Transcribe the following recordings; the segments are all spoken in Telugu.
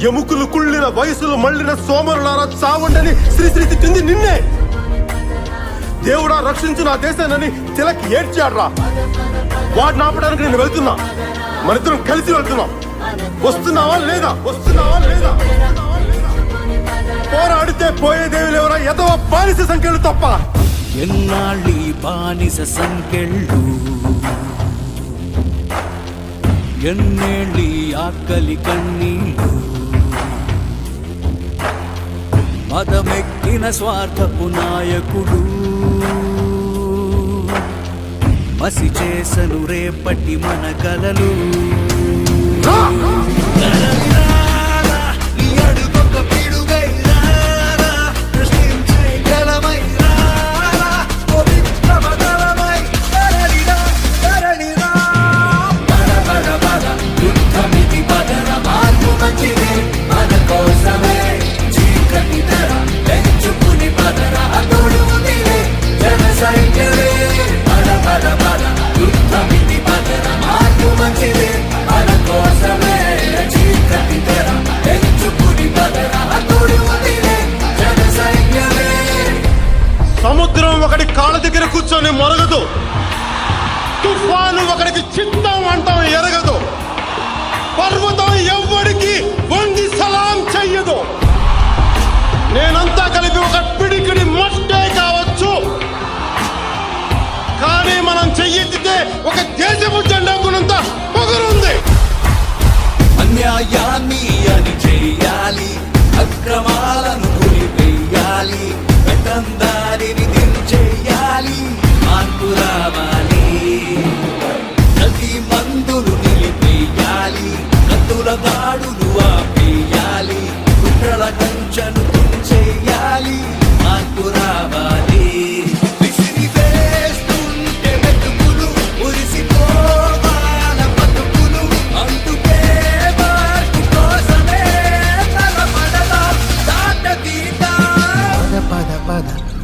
ఎముకలు కుళ్ళిన వయసులు మళ్ళిన సోమరులారా చావండని శ్రీశ్రీ తిట్టింది నిన్నే. దేవుడా రక్షించు నా దేశాన్ని తిలక్ ఏడ్చాడ్రా. వాడిని ఆపడానికి నేను వెళ్తున్నా. మనిద్దరం కలిసి వెళ్తున్నాం. వస్తున్నావా లేదా? వస్తున్నావా లేదా? పోరాడితే పోయేదేవి లేవరా. ఎదవ బానిస సంఖ్యలు తప్ప. ఎన్నాళ్ళి బానిస సంకెళ్ళు ఎన్నేళ్ళి ఆకలి కన్నీళ్ళు? మదమెక్కిన స్వార్థపు నాయకుడు. మసి చేసను రేపటి మన కలలు. ఒకటి కాళ్ళ దగ్గర కూర్చొని మొరగదు. తుఫాను ఒకడికి చిత్తం అంటాం ఎరగదు. పర్వతం ఎవ్వడికి వంగి సలాం చెయ్యదు. నేనంతా కలిపి ఒక పిడికిడి మట్టే కావచ్చు. కానీ మనం చెయ్యెత్తితే ఒక దాడులు ఆపేయాలి. కుట్రల కంచెను చేయాలి మార్పు రావాలి.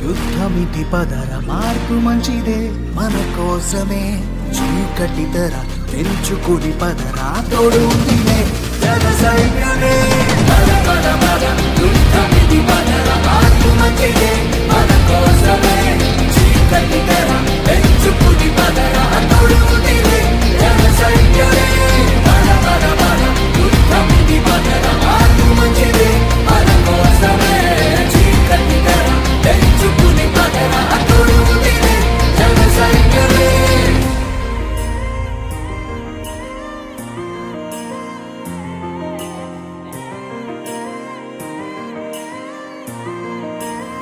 యుద్ధమిటి పదర మార్పు మంచిదే. మన కోసమే చీకటి తెర. పెంచుకుని పదరా తోడు ఉందిలే జన సైన్యమే పద పద పద యుద్ధమిటి పదర మార్పు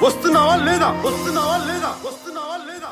వస్తున్నావా లేదా? వస్తున్నావా లేదా? వస్తున్నావా లేదా?